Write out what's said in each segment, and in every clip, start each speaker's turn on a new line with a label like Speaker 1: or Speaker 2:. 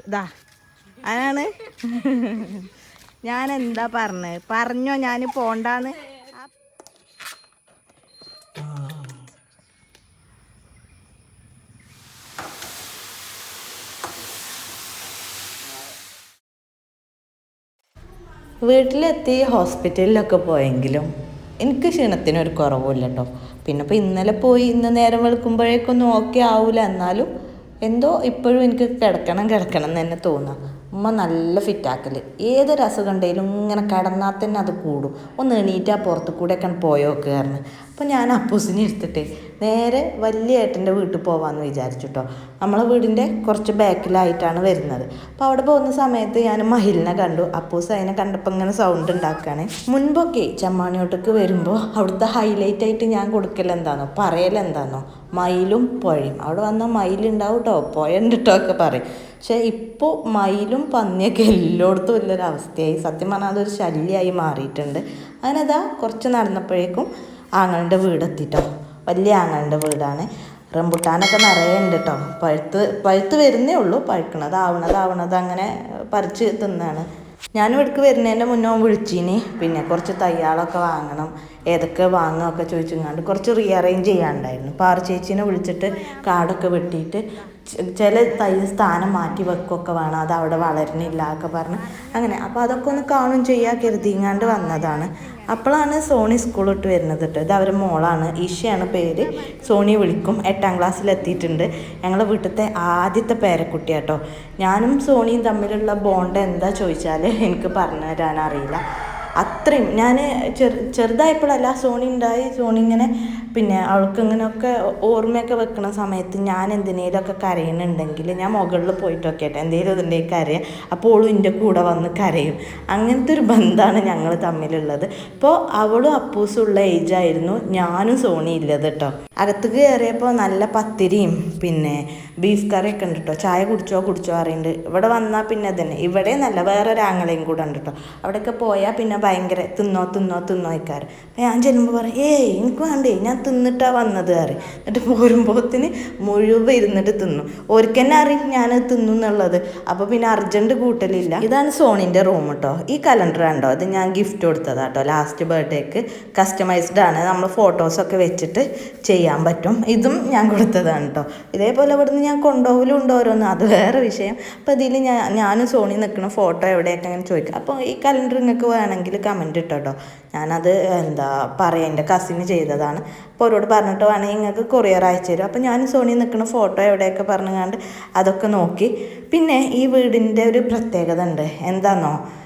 Speaker 1: ഇതാ അതാണ്. ഞാൻ എന്താ പറഞ്ഞത് പറഞ്ഞോ ഞാൻ പോണ്ടാന്ന്. വീട്ടിലെത്തി ഹോസ്പിറ്റലിലൊക്കെ പോയെങ്കിലും എനിക്ക് ക്ഷീണത്തിനൊരു കുറവുമില്ല കേട്ടോ പിന്നെ ഇപ്പോൾ ഇന്നലെ പോയി ഇന്ന് നേരം വെളുക്കുമ്പോഴേക്കൊന്നും ഓക്കെ ആവില്ല എന്നാലും എന്തോ ഇപ്പോഴും എനിക്ക് കിടക്കണം കിടക്കണം എന്ന് തന്നെ തോന്നുക. ഉമ്മ നല്ല ഫിറ്റാക്കൽ ഏതൊരു അസുഖം ഉണ്ടെങ്കിലും ഇങ്ങനെ കിടന്നാൽ തന്നെ അത് കൂടും. ഒന്ന് എണീറ്റാൽ പുറത്തു കൂടെ ഒക്കെ പോയോക്ക് കാരണം അപ്പോൾ ഞാൻ അപ്പൂസിനെ എടുത്തിട്ട് നേരെ വലിയ ഏട്ടന്റെ വീട്ടിൽ പോകാമെന്ന് വിചാരിച്ചു കേട്ടോ നമ്മളെ വീടിന്റെ കുറച്ച് ബാക്കിലായിട്ടാണ് വരുന്നത്. അപ്പോൾ അവിടെ പോകുന്ന സമയത്ത് ഞാൻ മഹിലിനെ കണ്ടു. അപ്പൂസ് അതിനെ കണ്ടപ്പോൾ ഇങ്ങനെ സൗണ്ട് ഉണ്ടാക്കുകയാണ്. മുൻപൊക്കെ ചമ്മാണിയോട്ടേക്ക് വരുമ്പോൾ അവിടുത്തെ ഹൈലൈറ്റ് ആയിട്ട് ഞാൻ കൊടുക്കൽ എന്താണോ മയിലും പുഴയും. അവിടെ വന്നാൽ മയിലുണ്ടാവും കേട്ടോ പുഴ ഉണ്ട് കേട്ടോ ഒക്കെ പറയും. പക്ഷേ ഇപ്പോൾ മയിലും പന്നിയൊക്കെ എല്ലായിടത്തും വലിയൊരു അവസ്ഥയായി. സത്യം പറഞ്ഞാൽ അതൊരു ശല്യമായി മാറിയിട്ടുണ്ട്. അങ്ങനെ അതാ കുറച്ച് നടന്നപ്പോഴേക്കും ആങ്ങളുടെ വീടെത്തിട്ടോ. വലിയ ആങ്ങളുടെ വീടാണ്. റംബുട്ടാനൊക്കെ നിറയെ ഉണ്ട് കേട്ടോ പഴുത്ത് പഴുത്ത് വരുന്നേ ഉള്ളൂ. പഴുക്കണത് ആവണത് ആവണത് അങ്ങനെ പറിച്ച് തിന്നാണ്. ഞാൻ ഇവിടേക്ക് വരുന്നതിന്റെ മുന്നേ വിളിച്ചിനി. പിന്നെ കുറച്ച് തയ്യാളൊക്കെ വാങ്ങണം. ഏതൊക്കെ വാങ്ങുകയൊക്കെ ചോദിച്ചിങ്ങാണ്ട് കുറച്ച് റീഅറേഞ്ച് ചെയ്യാണ്ടായിരുന്നു പാറ ചേച്ചീനെ വിളിച്ചിട്ട് കാടൊക്കെ വെട്ടിയിട്ട് ചില തൈ സ്ഥാനം മാറ്റി വെക്കുകയൊക്കെ വേണം. അത് അവിടെ വളരണില്ല ഒക്കെ പറഞ്ഞ്. അങ്ങനെ. അപ്പോൾ അതൊക്കെ ഒന്ന് കാണും ചെയ്യാൻ കരുതിങ്ങാണ്ട് വന്നതാണ്. അപ്പോഴാണ് സോണി സ്കൂളിട്ട് വരുന്നത് കേട്ടോ ഇത് അവരുടെ മോളാണ്. ഈശയാണ് പേര്. സോണി വിളിക്കും. എട്ടാം ക്ലാസ്സിൽ എത്തിയിട്ടുണ്ട്. ഞങ്ങളെ വീട്ടിലത്തെ ആദ്യത്തെ പേരക്കുട്ടിയാട്ടോ ഞാനും സോണിയും തമ്മിലുള്ള ബോണ്ട് എന്താ ചോദിച്ചാൽ എനിക്ക് പറഞ്ഞു തരാൻ അറിയില്ല അത്രയും. ഞാൻ ചെറു ചെറുതായപ്പോഴല്ല സോണി ഉണ്ടായി സോണി ഇങ്ങനെ പിന്നെ അവൾക്ക് ഇങ്ങനെയൊക്കെ ഓർമ്മയൊക്കെ വെക്കുന്ന സമയത്ത് ഞാൻ എന്തിനേലൊക്കെ കരയുന്നുണ്ടെങ്കിൽ ഞാൻ മുകളിൽ പോയിട്ടൊക്കെ ആയിട്ട് എന്തെങ്കിലും ഇതിന്റെ കരയാം അപ്പോൾ ഓളും എന്റെ കൂടെ വന്ന് കരയും. അങ്ങനത്തെ ഒരു ബന്ധമാണ് ഞങ്ങൾ തമ്മിലുള്ളത്. ഇപ്പോൾ അവളും അപ്പൂസുള്ള ഏജായിരുന്നു. ഞാനും സോണി ഇല്ലത് കേട്ടോ അകത്തേക്ക് കയറിയപ്പോൾ നല്ല പത്തിരിയും പിന്നെ ബീഫ് കറിയൊക്കെ ഉണ്ട് കേട്ടോ ചായ കുടിച്ചോ കുടിച്ചോ അറിയുന്നുണ്ട് ഇവിടെ വന്നാൽ പിന്നെ തന്നെ ഇവിടെ നല്ല വേറൊരാങ്ങളെയും കൂടെ ഉണ്ട് കേട്ടോ അവിടെയൊക്കെ പോയാൽ പിന്നെ ഭയങ്കര തിന്നോ തിന്നോ തിന്നോ വയ്ക്കാറ് അപ്പം ഞാൻ ചെല്ലുമ്പോൾ പറയും ഏയ് എനിക്ക് വേണ്ടേ ഞാൻ തിന്നിട്ടാ വന്നത് കയറി എന്നിട്ട് പോരുമ്പോത്തിന് മുഴുവൻ ഇരുന്നിട്ട് തിന്നു. ഓർക്ക് തന്നെ അറിയും ഞാൻ തിന്നു എന്നുള്ളത്. അപ്പോൾ പിന്നെ അർജന്റ് കൂട്ടലില്ല. ഇതാണ് സോണിന്റെ റൂം കേട്ടോ ഈ കലണ്ടർ കണ്ടോ? അത് ഞാൻ ഗിഫ്റ്റ് കൊടുത്തതാണ് കേട്ടോ ലാസ്റ്റ് ബർത്ത്ഡേക്ക് കസ്റ്റമൈസ്ഡ് ആണ്. നമ്മൾ ഫോട്ടോസൊക്കെ വെച്ചിട്ട് ചെയ്യാൻ പറ്റും. ഇതും ഞാൻ കൊടുത്തതാണ് കേട്ടോ ഇതേപോലെ ഇവിടുന്ന് ഞാൻ കൊണ്ടുപോകലും ഉണ്ട് ഓരോന്ന്. അത് വേറെ വിഷയം. അപ്പോൾ ഇതിൽ ഞാൻ ഞാനും സോണി നിൽക്കുന്ന ഫോട്ടോ എവിടെയൊക്കെ അങ്ങനെ ചോദിക്കാം. അപ്പോൾ ഈ കലണ്ടർ നിങ്ങൾക്ക് വേണമെങ്കിൽ കമന്റ് ഇട്ടോ. ഞാനത് എന്താ പറയാം എന്റെ കസിന് ചെയ്തതാണ്. അപ്പോൾ അവരോട് പറഞ്ഞിട്ട് വേണമെങ്കിൽ നിങ്ങൾക്ക് കൊറിയർ അയച്ചു തരും അപ്പോൾ ഞാൻ സോണി നിൽക്കുന്ന ഫോട്ടോ എവിടെയൊക്കെ പറഞ്ഞുകൊണ്ട് അതൊക്കെ നോക്കി. പിന്നെ ഈ വീടിന്റെ ഒരു പ്രത്യേകത ഉണ്ട്. എന്താണെന്നോ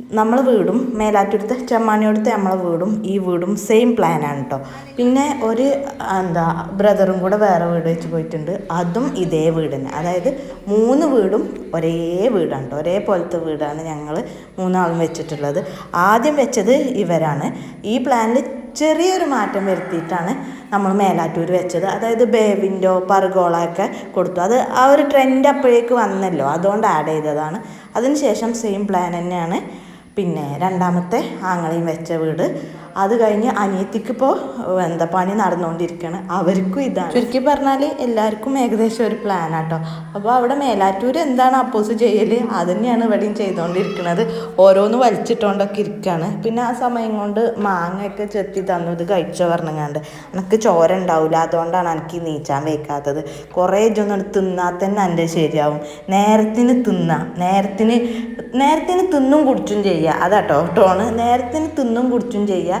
Speaker 1: നമ്മളെ വീടും മേലാറ്റൂരത്തെ ചെമ്മാണിയോടത്തെ നമ്മളെ വീടും ഈ വീടും സെയിം പ്ലാനാണ് കേട്ടോ പിന്നെ ഒരു എന്താ ബ്രദറും കൂടെ വേറെ വീട് വെച്ച് പോയിട്ടുണ്ട്. അതും ഇതേ വീട് തന്നെ അതായത് മൂന്ന് വീടും ഒരേ വീടാണ് കേട്ടോ ഒരേപോലത്തെ വീടാണ് ഞങ്ങൾ മൂന്നാളും വെച്ചിട്ടുള്ളത്. ആദ്യം വെച്ചത് ഇവരാണ്. ഈ പ്ലാനിൽ ചെറിയൊരു മാറ്റം വരുത്തിയിട്ടാണ് നമ്മൾ മേലാറ്റൂർ വെച്ചത്. അതായത് ബേവിൻഡോ പർഗോള ഒക്കെ കൊടുത്തു. അത് ആ ഒരു ട്രെൻഡ് അപ്പോഴേക്ക് വന്നല്ലോ. അതുകൊണ്ട് ആഡ് ചെയ്തതാണ്. അതിനുശേഷം സെയിം പ്ലാൻ തന്നെയാണ്. പിന്നെ രണ്ടാമത്തെ ആങ്ങളെയും വെച്ച വീട്. അത് കഴിഞ്ഞ് അനിയത്തിക്ക് ഇപ്പോൾ എന്താ പണി നടന്നുകൊണ്ടിരിക്കുകയാണ് അവർക്കും ഇതാണ്. ചുരുക്കി പറഞ്ഞാൽ എല്ലാവർക്കും ഏകദേശം ഒരു പ്ലാൻ ആട്ടോ. അപ്പോൾ അവിടെ മേലാറ്റൂർ എന്താണ് അപ്പോസ് ചെയ്യൽ അത് തന്നെയാണ് ഇവിടെയും ചെയ്തുകൊണ്ടിരിക്കുന്നത് ഓരോന്ന് വലിച്ചിട്ടുകൊണ്ടൊക്കെ ഇരിക്കുകയാണ് പിന്നെ ആ സമയം കൊണ്ട് മാങ്ങയൊക്കെ ചെത്തി തന്നു. ഇത് കഴിച്ചോ പറഞ്ഞങ്ങാണ്ട്. എനിക്ക് ചോര ഉണ്ടാവില്ല അതുകൊണ്ടാണ് എനിക്ക് നീച്ചാൻ വയ്ക്കാത്തത്. കുറേ ഇതൊന്നും തിന്നാൽ തന്നെ എന്റെ ശരിയാവും. നേരത്തിന് തിന്നാം. നേരത്തിന് നേരത്തിന് തിന്നും കുടിച്ചും ചെയ്യുക അതാട്ടോ ടോണ്. നേരത്തിന് തിന്നും കുടിച്ചും ചെയ്യുക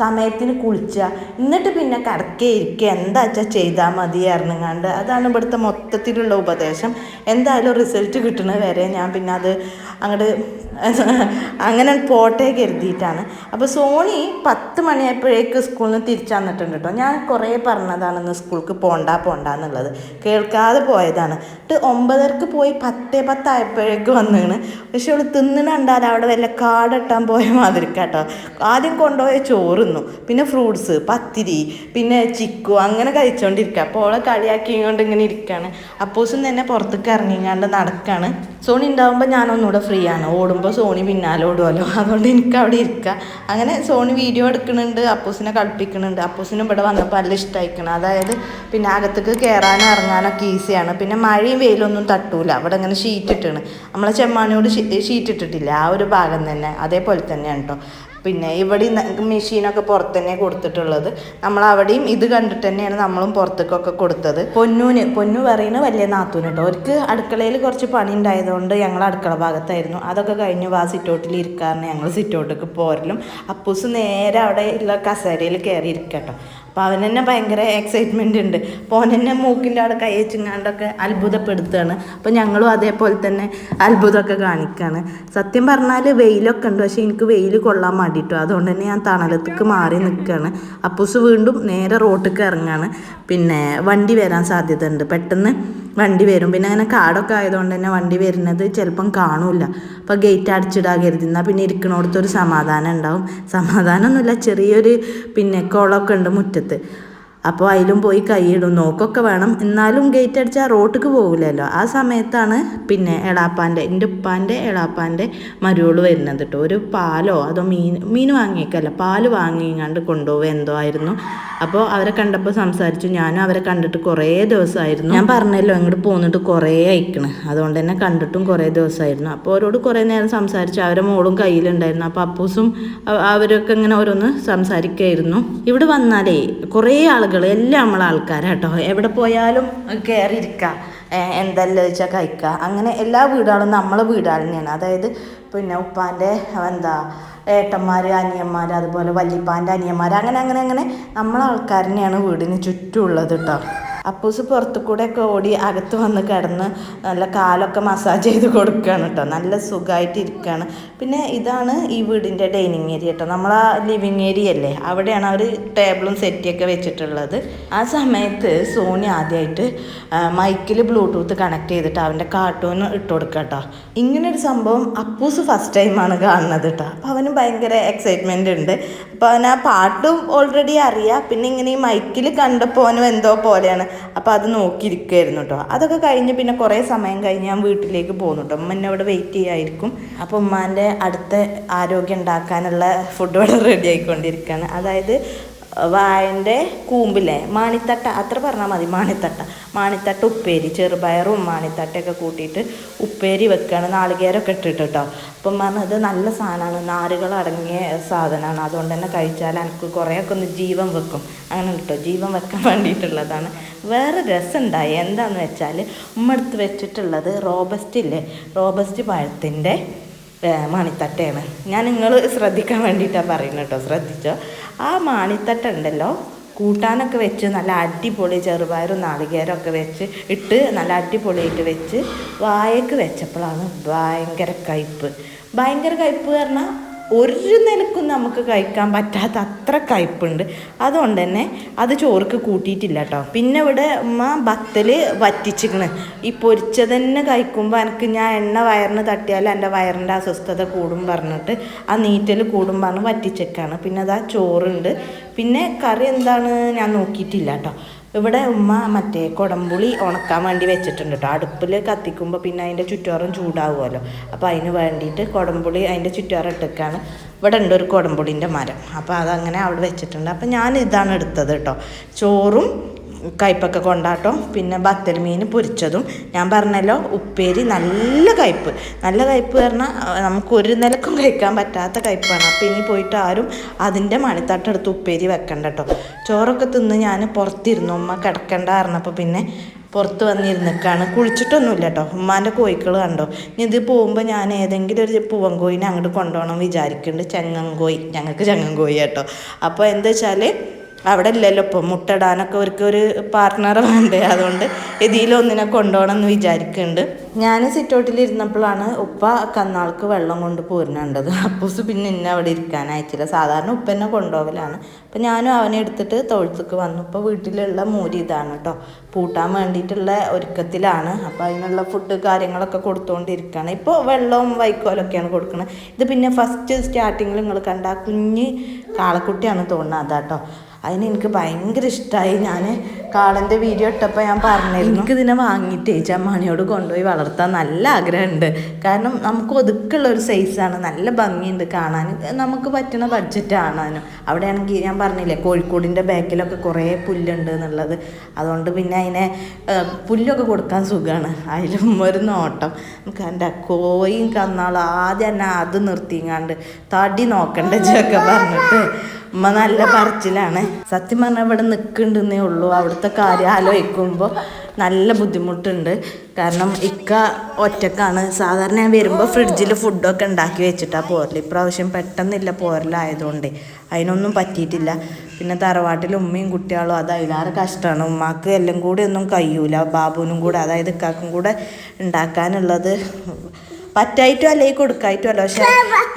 Speaker 1: സമയത്തിന് കുളിച്ചുക എന്നിട്ട് പിന്നെ കിടക്കുക ഇരിക്കുക എന്താ വെച്ചാൽ ചെയ്താൽ മതി ഇറങ്ങാണ്ട് അതാണ് ഇവിടുത്തെ മൊത്തത്തിലുള്ള ഉപദേശം. എന്തായാലും റിസൾട്ട് കിട്ടുന്നത് വരെ ഞാൻ പിന്നെ അത് അങ്ങോട്ട് അങ്ങനെ പോട്ടെ കരുതിയിട്ടാണ്. അപ്പോൾ സോണി പത്ത് മണിയായപ്പോഴേക്ക് സ്കൂളിൽ നിന്ന് തിരിച്ചു വന്നിട്ടുണ്ട് കേട്ടോ ഞാൻ കുറേ പറഞ്ഞതാണ് ഇന്ന് സ്കൂൾക്ക് പോണ്ട പോണ്ട എന്നുള്ളത്. കേൾക്കാതെ പോയതാണ്. എന്നിട്ട് ഒമ്പതരക്ക് പോയി പത്തേ പത്തായപ്പോഴേക്ക് വന്നാണ്. പക്ഷെ അവൾ തിന്നണണ്ടാൽ അവിടെ വല്ല കാടെട്ടാൻ പോയ മാതിരി കേട്ടോ ആദ്യം കൊണ്ടുപോയ ചോറ് ചോറുന്നു പിന്നെ ഫ്രൂട്ട്സ് പത്തിരി പിന്നെ ചിക്കു അങ്ങനെ കഴിച്ചുകൊണ്ടിരിക്കുക അപ്പോൾ ഓളെ കളിയാക്കിക്കൊണ്ട് ഇങ്ങനെ ഇരിക്കുകയാണ് അപ്പോസും തന്നെ പുറത്തേക്ക് ഇറങ്ങിങ്ങാണ്ട് നടക്കുകയാണ് സോണി ഉണ്ടാവുമ്പോൾ ഞാൻ ഒന്നുകൂടെ ഫ്രീ ആണ് ഓടുമ്പോൾ സോണി പിന്നാലെ ഓടുമല്ലോ അതുകൊണ്ട് എനിക്ക് അവിടെ ഇരിക്കുക അങ്ങനെ സോണി വീഡിയോ എടുക്കുന്നുണ്ട് അപ്പൂസിനെ കളിപ്പിക്കുന്നുണ്ട് അപ്പൂസിന് ഇവിടെ വന്നപ്പോൾ നല്ല ഇഷ്ടമായിക്കണം അതായത് പിന്നെ അകത്തേക്ക് കയറാനും ഇറങ്ങാനൊക്കെ ഈസിയാണ്. പിന്നെ മഴയും വെയിലൊന്നും തട്ടൂല. അവിടെ ഇങ്ങനെ ഷീറ്റ് ഇട്ടാണ്. നമ്മളെ ചെമ്മാണിയോട് ഷീറ്റ് ഇട്ടിട്ടില്ല. ആ ഒരു ഭാഗം തന്നെ. അതേപോലെ തന്നെയാണ് കേട്ടോ പിന്നെ ഇവിടെ മെഷീനൊക്കെ പുറത്ത് തന്നെ കൊടുത്തിട്ടുള്ളത്. നമ്മൾ അവിടെയും ഇത് കണ്ടിട്ട് തന്നെയാണ് നമ്മളും പുറത്തേക്കൊക്കെ കൊടുത്തത്. പൊന്നൂന് പൊന്നു പറയുന്ന വലിയ നാത്തൂന് കേട്ടോ അവർക്ക് അടുക്കളയിൽ കുറച്ച് പണി ഉണ്ടായതുകൊണ്ട് ഞങ്ങൾ അടുക്കള ഭാഗത്തായിരുന്നു. അതൊക്കെ കഴിഞ്ഞു വാ സിറ്റൗട്ടിൽ ഇരിക്കാറിന് ഞങ്ങൾ സിറ്റൗട്ടിലേക്ക് പോരലും. അപ്പൂസ് നേരെ അവിടെ ഉള്ള കസേരയിൽ കയറി ഇരിക്കട്ടോ കേട്ടോ അപ്പോൾ അവൻ തന്നെ ഭയങ്കര എക്സൈറ്റ്മെന്റ് ഉണ്ട്. അപ്പോൾ അവൻ തന്നെ മൂക്കിന്റെ അവിടെ കൈ വെച്ചിങ്ങാണ്ടൊക്കെ അത്ഭുതപ്പെടുത്തുകയാണ്. അപ്പോൾ ഞങ്ങളും അതേപോലെ തന്നെ അത്ഭുതമൊക്കെ കാണിക്കുകയാണ്. സത്യം പറഞ്ഞാൽ വെയിലൊക്കെ ഉണ്ട്. പക്ഷേ എനിക്ക് വെയിൽ കൊള്ളാൻ മടിയിട്ടു അതുകൊണ്ട് തന്നെ ഞാൻ തണലത്തേക്ക് മാറി നിൽക്കുകയാണ്. അപ്പൂസ് വീണ്ടും നേരെ റോട്ടിലേക്ക് ഇറങ്ങുകയാണ്. പിന്നെ വണ്ടി വരാൻ സാധ്യത ഉണ്ട്. പെട്ടെന്ന് വണ്ടി വരും. പിന്നെ അങ്ങനെ കാടൊക്കെ ആയതുകൊണ്ട് തന്നെ വണ്ടി വരുന്നത് ചിലപ്പം കാണൂല അപ്പോൾ ഗേറ്റ് അടച്ചിടാകരുത് എന്നാൽ പിന്നെ ഇരിക്കണോടത്തൊരു സമാധാനം ഉണ്ടാവും. സമാധാനമൊന്നുമില്ല. ചെറിയൊരു പിന്നെ കുളമൊക്കെ ഉണ്ട് മുറ്റത്ത്. അപ്പോൾ അതിലും പോയി കൈയിടും. നോക്കൊക്കെ വേണം. എന്നാലും ഗേറ്റ് അടിച്ചാൽ റോട്ടിക്ക് പോകില്ലല്ലോ ആ സമയത്താണ് പിന്നെ എളാപ്പാന്റെ എന്റെ ഉപ്പാന്റെ എളാപ്പാന്റെ മരുവോൾ വരുന്നത് കേട്ടോ. ഒരു പാലോ അതോ മീൻ മീൻ വാങ്ങിയേക്കല്ല പാൽ വാങ്ങിങ്ങാണ്ട് കൊണ്ടുപോവുക എന്തോ ആയിരുന്നു. അപ്പോൾ അവരെ കണ്ടപ്പോൾ സംസാരിച്ചു. ഞാനും അവരെ കണ്ടിട്ട് കുറേ ദിവസമായിരുന്നു. ഞാൻ പറഞ്ഞല്ലോ ഇങ്ങോട്ട് പോന്നിട്ട് കുറേ അയക്കണ്. അതുകൊണ്ട് തന്നെ കണ്ടിട്ടും കുറേ ദിവസമായിരുന്നു. അപ്പോൾ അവരോട് കുറേ നേരം സംസാരിച്ചു. അവരെ മോളും കയ്യിലുണ്ടായിരുന്നു. അപ്പോൾ അപ്പൂസും അവരൊക്കെ ഇങ്ങനെ ഓരോന്ന് സംസാരിക്കായിരുന്നു. ഇവിടെ വന്നാലേ കുറേ ആളുകൾ എല്ലാം നമ്മളെ ആൾക്കാരാണ് കേട്ടോ എവിടെ പോയാലും കയറി ഇരിക്കുക എന്തെല്ലാം വെച്ചാൽ കഴിക്കുക അങ്ങനെ എല്ലാ വീടുകളും നമ്മളെ വീടുകൾ തന്നെയാണ്. അതായത് പിന്നെ ഉപ്പാന്റെ എന്താ ഏട്ടന്മാർ അനിയന്മാർ അതുപോലെ വല്യപ്പാന്റെ അനിയന്മാർ അങ്ങനെ അങ്ങനെ അങ്ങനെ നമ്മളെ ആൾക്കാർ തന്നെയാണ് വീടിന് ചുറ്റുമുള്ളത് കേട്ടോ അപ്പൂസ് പുറത്തു കൂടെ ഒക്കെ ഓടി അകത്ത് വന്ന് കിടന്ന് നല്ല കാലൊക്കെ മസാജ് ചെയ്ത് കൊടുക്കുകയാണ് കേട്ടോ. നല്ല സുഖമായിട്ട് ഇരിക്കുകയാണ്. പിന്നെ ഇതാണ് ഈ വീടിന്റെ ഡൈനിങ് ഏരിയ കേട്ടോ. നമ്മളെ ലിവിങ് ഏരിയ അല്ലേ? അവിടെയാണ് അവർ ടേബിളും സെറ്റിയൊക്കെ വെച്ചിട്ടുള്ളത്. ആ സമയത്ത് സോണി ആദ്യമായിട്ട് മൈക്കിൽ ബ്ലൂടൂത്ത് കണക്ട് ചെയ്തിട്ട് അവന്റെ കാർട്ടൂൺ ഇട്ട് കൊടുക്കുക കേട്ടോ. ഇങ്ങനൊരു സംഭവം അപ്പൂസ് ഫസ്റ്റ് ടൈമാണ് കാണുന്നത് കേട്ടോ. അപ്പോൾ അവന് ഭയങ്കര എക്സൈറ്റ്മെന്റ് ഉണ്ട്. അപ്പോൾ അവൻ ആ പാട്ടും ഓൾറെഡി അറിയാം. പിന്നെ ഇങ്ങനെ ഈ മൈക്കിൽ കണ്ടപ്പോൾ അവനും എന്തോ പോലെയാണ്. അപ്പോൾ അത് നോക്കിയിരിക്കുമായിരുന്നു കേട്ടോ. അതൊക്കെ കഴിഞ്ഞ് പിന്നെ കുറേ സമയം കഴിഞ്ഞ് ഞാൻ വീട്ടിലേക്ക് പോകുന്നു കേട്ടോ. ഉമ്മ എന്നെ അവിടെ വെയിറ്റ് ചെയ്യായിരിക്കും. അപ്പോൾ ഉമ്മാന്റെ അടുത്ത ആരോഗ്യം ഉണ്ടാക്കാനുള്ള ഫുഡ് ഇവിടെ റെഡി ആയിക്കൊണ്ടിരിക്കുകയാണ്. അതായത് വായന്റെ കൂമ്പില്ലേ? മാണിത്തട്ട. അത്ര പറഞ്ഞാൽ മതി മാണിത്തട്ട. മാണിത്തട്ട ഉപ്പേരി. ചെറുപയറും മാണിത്തട്ടയൊക്കെ കൂട്ടിയിട്ട് ഉപ്പേരി വെക്കുകയാണ് നാളികേരമൊക്കെ ഇട്ടിട്ട് കേട്ടോ അപ്പം പറഞ്ഞത് നല്ല സാധനമാണ് നാരുകൾ അടങ്ങിയ സാധനമാണ് അതുകൊണ്ട് തന്നെ കഴിച്ചാൽ എനിക്ക് കുറേയൊക്കെ ഒന്ന് ജീവൻ വെക്കും. അങ്ങനെ കേട്ടോ ജീവൻ വെക്കാൻ വേണ്ടിയിട്ടുള്ളതാണ്. വേറെ രസമുണ്ടായി. എന്താണെന്ന് വെച്ചാൽ ഉമ്മ എടുത്ത് വെച്ചിട്ടുള്ളത് റോബസ്റ്റ് ഇല്ലേ റോബസ്റ്റ് പഴത്തിന്റെ മാണിത്തട്ടയാണ് ഞാൻ നിങ്ങൾ ശ്രദ്ധിക്കാൻ വേണ്ടിയിട്ടാണ് പറയുന്നത് കേട്ടോ. ശ്രദ്ധിച്ചോ? ആ മാണിത്തട്ട ഉണ്ടല്ലോ. കൂട്ടാനൊക്കെ വെച്ച് നല്ല അടിപൊളി ചെറുപയറും നാളികേരം ഒക്കെ വെച്ച് ഇട്ട് നല്ല അടിപൊളിയായിട്ട് വെച്ച് വായക്ക് വെച്ചപ്പോഴാണ് ഭയങ്കര കയ്പ്പ്. ഭയങ്കര കയ്പ്പ് പറഞ്ഞാൽ ഒരു നിലക്കും നമുക്ക് കഴിക്കാൻ പറ്റാത്ത അത്ര കയ്പുണ്ട് അതുകൊണ്ട് തന്നെ അത് ചോർക്ക് കൂട്ടിയിട്ടില്ല കേട്ടോ പിന്നെ ഇവിടെ ഉമ്മ ബത്തൽ വറ്റിച്ചിക്കണ്. ഈ പൊരിച്ചത് തന്നെ കഴിക്കുമ്പോൾ എനിക്ക് ഞാൻ എണ്ണ വയറിന് തട്ടിയാൽ എന്റെ വയറിന്റെ അസ്വസ്ഥത കൂടും പറഞ്ഞിട്ട് ആ നീറ്റൽ കൂടും പറഞ്ഞ് വറ്റിച്ചേക്കാണ്. പിന്നെ അതാ ചോറുണ്ട്. പിന്നെ കറി എന്താണ് ഞാൻ നോക്കിയിട്ടില്ല കേട്ടോ ഇവിടെ ഉമ്മ മറ്റേ കുടംപുളി ഉണക്കാൻ വേണ്ടി വെച്ചിട്ടുണ്ട് കേട്ടോ അടുപ്പിൽ കത്തിക്കുമ്പോൾ പിന്നെ അതിന്റെ ചുറ്റോറും ചൂടാവുമല്ലോ. അപ്പോൾ അതിന് വേണ്ടിയിട്ട് കുടംപുളി അതിന്റെ ചുറ്റോറം ഇട്ടേക്കാണ്. ഇവിടെ ഉണ്ട് ഒരു കുടംപുളിന്റെ മരം. അപ്പോൾ അതങ്ങനെ അവിടെ വെച്ചിട്ടുണ്ട്. അപ്പോൾ ഞാൻ ഇതാണ് എടുത്തത് കേട്ടോ ചോറും കയ്പ്പൊക്കെ കൊണ്ടാട്ടോ. പിന്നെ ബത്തൽ മീൻ പൊരിച്ചതും. ഞാൻ പറഞ്ഞല്ലോ ഉപ്പേരി നല്ല കയ്പ്പ് നല്ല കയ്പ്പ് പറഞ്ഞാൽ നമുക്ക് ഒരു നിലക്കും കഴിക്കാൻ പറ്റാത്ത കയ്പ്പാണ് അപ്പോൾ ഇനി പോയിട്ട് ആരും അതിന്റെ മണിത്തട്ടെടുത്ത് ഉപ്പേരി വെക്കണ്ട കേട്ടോ ചോറൊക്കെ തിന്ന് ഞാൻ പുറത്തിരുന്നു. ഉമ്മ കിടക്കണ്ട പറഞ്ഞപ്പോൾ പിന്നെ പുറത്ത് വന്നിരുന്നിക്കാണ്. കുളിച്ചിട്ടൊന്നുമില്ല കേട്ടോ ഉമ്മാന്റെ കോഴിക്കൾ കണ്ടോ. ഇനി ഇത് പോകുമ്പോൾ ഞാൻ ഏതെങ്കിലും ഒരു പൂവൻ കോഴിനെ അങ്ങോട്ട് കൊണ്ടുപോകണം വിചാരിക്കുന്നുണ്ട് ചെങ്ങൻ കോഴി ഞങ്ങൾക്ക് ചെങ്ങൻ കോഴി കേട്ടോ. അപ്പോൾ എന്താ വെച്ചാൽ അവിടെ ഇല്ലല്ലോ ഇപ്പം. മുട്ടടാനൊക്കെ അവർക്ക് ഒരു പാർട്ട്ണർ വേണ്ടേ? അതുകൊണ്ട് ഇതിലൊന്നിനെ കൊണ്ടുപോകണം എന്ന് വിചാരിക്കുന്നുണ്ട്. ഞാൻ സിറ്റൗട്ടിൽ ഇരുന്നപ്പോഴാണ് ഉപ്പ കന്നാൾക്ക് വെള്ളം കൊണ്ട് പോരുന്നുണ്ടത് അപ്പൂസ് പിന്നെ എന്നെ അവിടെ ഇരിക്കാനായിട്ടില്ല. സാധാരണ ഉപ്പ എന്നെ കൊണ്ടുപോകലാണ് അപ്പം ഞാനും അവനെ എടുത്തിട്ട് തൊഴുത്തുക്ക് വന്നു. ഇപ്പോൾ വീട്ടിലുള്ള മൂരി ഇതാണ് കേട്ടോ പൂട്ടാൻ വേണ്ടിയിട്ടുള്ള ഒരുക്കത്തിലാണ്. അപ്പോൾ അതിനുള്ള ഫുഡ് കാര്യങ്ങളൊക്കെ കൊടുത്തുകൊണ്ടിരിക്കുകയാണ് ഇപ്പോൾ വെള്ളവും വൈക്കോലൊക്കെയാണ് കൊടുക്കുന്നത് ഇത് പിന്നെ ഫസ്റ്റ് സ്റ്റാർട്ടിങ്ങിൽ നിങ്ങൾ കണ്ട കുഞ്ഞ് കാളക്കുട്ടിയാണ് തോന്നുന്നത് അതാട്ടോ അതിന് എനിക്ക് ഭയങ്കര ഇഷ്ടമായി ഞാൻ കാളന്റെ വീഡിയോ ഇട്ടപ്പോൾ ഞാൻ പറഞ്ഞിരുന്നു. എനിക്ക് ഇതിനെ വാങ്ങിയിട്ട് ചമ്മാണിയോട് കൊണ്ടുപോയി വളർത്താൻ നല്ല ആഗ്രഹമുണ്ട്. കാരണം നമുക്ക് ഒതുക്കുള്ള ഒരു സൈസാണ് നല്ല ഭംഗിയുണ്ട് കാണാൻ. നമുക്ക് പറ്റുന്ന ബഡ്ജറ്റ് കാണാനും. അവിടെയാണെങ്കിൽ ഞാൻ പറഞ്ഞില്ലേ കോഴിക്കോടിന്റെ ബാക്കിലൊക്കെ കുറേ പുല്ലുണ്ട് എന്നുള്ളത്. അതുകൊണ്ട് പിന്നെ അതിനെ പുല്ലൊക്കെ കൊടുക്കാൻ സുഖമാണ് അതിലും ഒരു നോട്ടം. നമുക്ക് എന്റെ കോയും കന്നാളും ആദ്യം തന്നെ അത് നിർത്തിങ്ങാണ്ട് തടി നോക്കണ്ട ഇജ്ജൊക്കെ പറഞ്ഞിട്ട്. ഉമ്മ നല്ല പറച്ചിലാണ്. സത്യം പറഞ്ഞാൽ ഇവിടെ നിൽക്കുന്നുണ്ടെന്നേ ഉള്ളൂ. അവിടുത്തെ കാര്യം ആലോചിക്കുമ്പോൾ നല്ല ബുദ്ധിമുട്ടുണ്ട്. കാരണം ഇക്ക ഒറ്റക്കാണ്. സാധാരണ ഞാൻ വരുമ്പോൾ ഫ്രിഡ്ജിൽ ഫുഡൊക്കെ ഉണ്ടാക്കി വെച്ചിട്ടാണ് പോരൽ ഇപ്രാവശ്യം പെട്ടെന്നില്ല പോരലായതുകൊണ്ട്. അതിനൊന്നും പറ്റിയിട്ടില്ല. പിന്നെ തറവാട്ടിൽ ഉമ്മയും കുട്ടികളും അത് അതിലാറ് കഷ്ടമാണ്. ഉമ്മാക്ക് എല്ലാം കൂടി ഒന്നും കഴിയൂല. ബാബുവിനും കൂടെ അതായത് ഇക്കാക്കും കൂടെ ഉണ്ടാക്കാനുള്ളത് പറ്റായിട്ടും അല്ലെങ്കിൽ കൊടുക്കായിട്ടും അല്ല. പക്ഷെ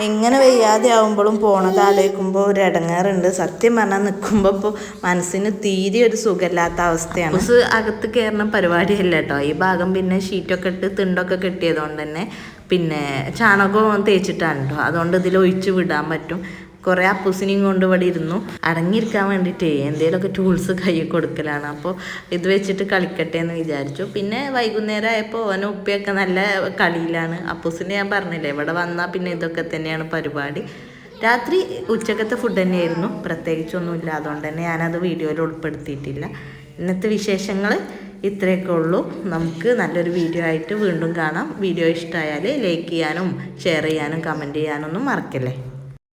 Speaker 1: എങ്ങനെ വയ്യാതെ ആവുമ്പോഴും പോണത് ആലോചിക്കുമ്പോൾ ഒരു ഇടങ്ങാറുണ്ട് സത്യം പറഞ്ഞാൽ നിൽക്കുമ്പോൾ ഇപ്പോൾ മനസ്സിന് തീരെ ഒരു സുഖമില്ലാത്ത അവസ്ഥയാണ്. ബസ് അകത്ത് കയറുന്ന പരിപാടിയല്ല കേട്ടോ ഈ ഭാഗം പിന്നെ ഷീറ്റൊക്കെ ഇട്ട് തിണ്ടൊക്കെ കെട്ടിയതുകൊണ്ട് തന്നെ പിന്നെ ചാണകവും തേച്ചിട്ടാണ് കേട്ടോ അതുകൊണ്ട് ഇതിൽ ഒഴിച്ചു വിടാൻ പറ്റും. കുറേ അപ്പൂസിനെയും കൊണ്ട് ഇവിടെ ഇരുന്നു. അടങ്ങിയിരിക്കാൻ വേണ്ടിയിട്ട് എന്തെങ്കിലുമൊക്കെ ടൂൾസ് കയ്യിൽ കൊടുക്കലാണ്. അപ്പോൾ ഇത് വെച്ചിട്ട് കളിക്കട്ടെ എന്ന് വിചാരിച്ചു. പിന്നെ വൈകുന്നേരം ആയപ്പോൾ അവന് ഉപ്പയൊക്കെ നല്ല കളിയിലാണ്. അപ്പൂസിനെ ഞാൻ പറഞ്ഞില്ലേ ഇവിടെ വന്നാൽ പിന്നെ ഇതൊക്കെ തന്നെയാണ് പരിപാടി. രാത്രി ഉച്ചക്കത്തെ ഫുഡ് തന്നെയായിരുന്നു. പ്രത്യേകിച്ചൊന്നും ഇല്ല. അതുകൊണ്ട് തന്നെ ഞാനത് വീഡിയോയിൽ ഉൾപ്പെടുത്തിയിട്ടില്ല. ഇന്നത്തെ വിശേഷങ്ങൾ ഇത്രയൊക്കെ ഉള്ളൂ. നമുക്ക് നല്ലൊരു വീഡിയോ ആയിട്ട് വീണ്ടും കാണാം. വീഡിയോ ഇഷ്ടമായാൽ ലൈക്ക് ചെയ്യാനും ഷെയർ ചെയ്യാനും കമന്റ് ചെയ്യാനൊന്നും മറക്കല്ലേ?